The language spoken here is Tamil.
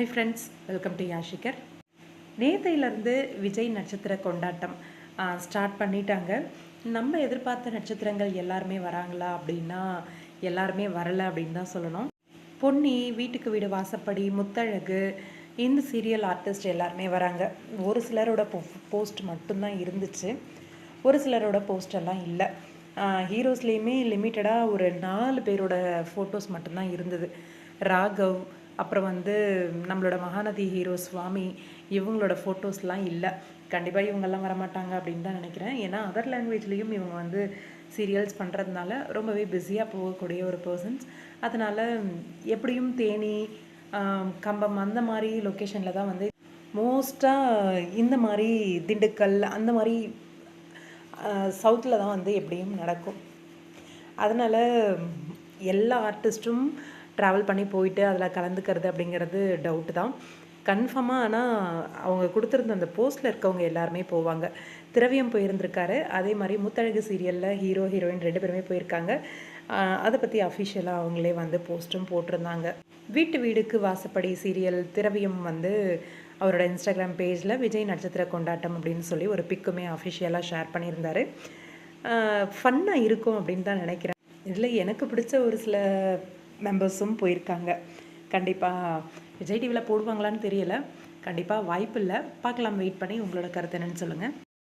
ஹை ஃப்ரெண்ட்ஸ் வெல்கம் டு யாஷிகர் நேத்தையிலேருந்து விஜய் நட்சத்திர கொண்டாட்டம் ஸ்டார்ட் பண்ணிட்டாங்க. நம்ம எதிர்பார்த்த நட்சத்திரங்கள் எல்லாருமே வராங்களா அப்படின்னா எல்லாருமே வரலை அப்படின்னு தான் சொல்லணும். பொன்னி வீட்டுக்கு வீடு வாசப்படி முத்தழகு இந்த சீரியல் ஆர்டிஸ்ட் எல்லாருமே வராங்க. ஒரு சிலரோட போஸ்ட் மட்டும்தான் இருந்துச்சு. ஒரு சிலரோட போஸ்ட் எல்லாம் இல்லை. ஹீரோஸ்லேயுமே லிமிட்டடாக ஒரு நாலு பேரோட ஃபோட்டோஸ் மட்டும்தான் இருந்தது. ராகவ் அப்புறம் வந்து நம்மளோட மகாநதி ஹீரோ சுவாமி இவங்களோட ஃபோட்டோஸ்லாம் இல்லை. கண்டிப்பாக இவங்கெல்லாம் வரமாட்டாங்க அப்படின்னு தான் நினைக்கிறேன். ஏன்னா அதர் லாங்குவேஜ்லேயும் இவங்க வந்து சீரியல்ஸ் பண்ணுறதுனால ரொம்பவே பிஸியாக போகக்கூடிய ஒரு பர்சன்ஸ் அதனால் எப்படியும் தேனி கம்பம் அந்த மாதிரி லொக்கேஷனில் தான் வந்து மோஸ்ட்டாக இந்த மாதிரி திண்டுக்கல் அந்த மாதிரி சவுத்தில் தான் வந்து எப்படியும் நடக்கும். அதனால் எல்லா ஆர்டிஸ்ட்டும் ட்ராவல் பண்ணி போயிட்டு அதில் கலந்துக்கிறது அப்படிங்கிறது டவுட்டு தான். கன்ஃபார்மாக ஆனால் அவங்க கொடுத்துருந்த அந்த போஸ்ட்டில் இருக்கவங்க எல்லாருமே போவாங்க. திரவியம் போயிருந்திருக்காரு. அதே மாதிரி முத்தழகு சீரியலில் ஹீரோ ஹீரோயின் ரெண்டு பேருமே போயிருக்காங்க. அதை பற்றி அஃபிஷியலாக அவங்களே வந்து போஸ்ட்டும் போட்டிருந்தாங்க. வீட்டு வீடுக்கு வாசப்படி சீரியல் திரவியம் வந்து அவரோட இன்ஸ்டாகிராம் பேஜில் விஜய் நட்சத்திர கொண்டாட்டம் அப்படின்னு சொல்லி ஒரு பிக்குமே அஃபிஷியலாக ஷேர் பண்ணியிருந்தாரு. ஃபன்னாக இருக்கும் அப்படின்னு தான் நினைக்கிறேன். இதில் எனக்கு பிடிச்ச ஒரு சில மெம்பர்ஸும் போயிருக்காங்க. கண்டிப்பாக விஜய் டிவியில் போடுவாங்களான்னு தெரியல. கண்டிப்பாக வாய்ப்பு இல்லை. பார்க்கலாம் வெயிட் பண்ணி உங்களோட கருத்து என்னன்னு சொல்லுங்கள்